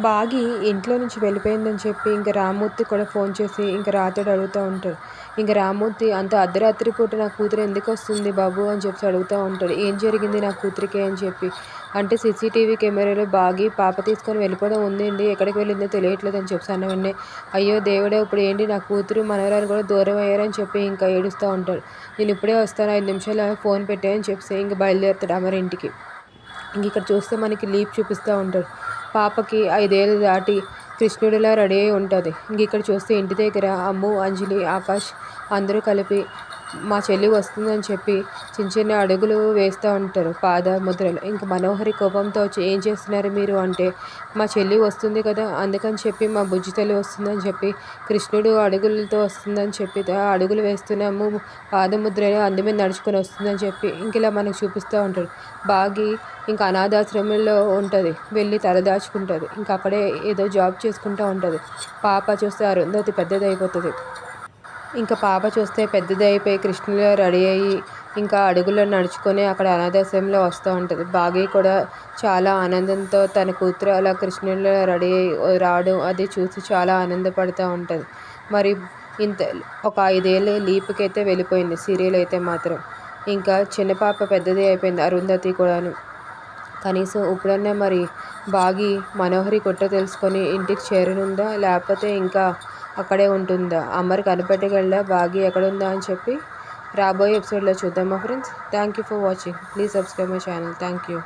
బాగి ఇంట్లో నుంచి వెళ్ళిపోయిందని చెప్పి ఇంకా రామూర్తి కూడా ఫోన్ చేసి ఇంకా రాతోడు అడుగుతూ ఉంటాడు. ఇంకా రామూర్తి అంత అర్ధరాత్రి పూట నా కూతురు ఎందుకు వస్తుంది బాబు? అని చెప్పి అడుగుతూ ఉంటాడు. ఏం జరిగింది నా కూతురికి? అని చెప్పి. అంటే సీసీటీవీ కెమెరాలో బాగి పాప తీసుకొని వెళ్ళిపోవడం ఉందండి. ఎక్కడికి వెళ్ళిందో తెలియట్లేదు అని చెప్పి అన్నవన్నీ అయ్యో దేవుడే ఇప్పుడు ఏంటి నా కూతురు మనవరాలు కూడా దూరం అయ్యారని చెప్పి ఇంకా ఏడుస్తూ ఉంటాడు. నేను ఇప్పుడే వస్తాను ఐదు నిమిషాలు ఫోన్ పెట్టాయని చెప్పి ఇంకా బయలుదేరుతాడు అమరింటికి ఇంక ఇక్కడ చూస్తే మనకి లీప్ చూపిస్తూ ఉంటాడు. పాపకి ఐదేళ్ళు దాటి కృష్ణుడిలా రెడీ అయి ఉంటుంది. ఇంక ఇక్కడ చూస్తే ఇంటి దగ్గర అమ్ము అంజలి ఆకాష్ అందరూ కలిపి మా చెల్లి వస్తుందని చెప్పి చిన్న చిన్న అడుగులు వేస్తూ ఉంటారు పాద ముద్రలు. ఇంకా మనోహరి కోపంతో వచ్చి ఏం చేస్తున్నారు మీరు? అంటే మా చెల్లి వస్తుంది కదా అందుకని చెప్పి మా బుజ్జి తల్లి వస్తుందని చెప్పి కృష్ణుడు అడుగులతో వస్తుందని చెప్పి ఆ అడుగులు వేస్తున్నాము పాదముద్రలు మీద నడుచుకొని వస్తుందని చెప్పి ఇంక ఇలా మనకు చూపిస్తూ ఉంటాడు. బాగి ఇంకా అనాథాశ్రమంలో ఉంటుంది వెళ్ళి తలదాచుకుంటుంది ఇంకా అక్కడే ఏదో జాబ్ చేసుకుంటూ ఉంటుంది. పాప చూస్తే అరుంధతి పెద్దది అయిపోతుంది ఇంకా పాప చూస్తే పెద్దది అయిపోయి కృష్ణులో రెడీ అయ్యి ఇంకా అడుగులో నడుచుకొని అక్కడ అనాథాశ్రమంలో వస్తూ ఉంటుంది. బాగి కూడా చాలా ఆనందంతో తన కూతురు అలా కృష్ణులో రెడీ అయ్యి రావడం అది చూసి చాలా ఆనందపడుతూ ఉంటుంది. మరి ఇంత ఒక ఐదేళ్ళు లీప్కి అయితే వెళ్ళిపోయింది సీరియల్ అయితే మాత్రం. ఇంకా చిన్న పాప పెద్దది అయిపోయింది అరుంధతి కూడాను. కనీసం ఇప్పుడన్నా మరి బాగి మనోహరి కొట్ట తెలుసుకొని ఇంటికి చేరనుందా? లేకపోతే ఇంకా అక్కడే ఉంటుందా? అమ్మర్ కనిపెట్టగలదా బాగి ఎక్కడుందా అని చెప్పి రాబోయే ఎపిసోడ్లో చూద్దాం మా friends? Thank you for watching. Please subscribe my channel. Thank you.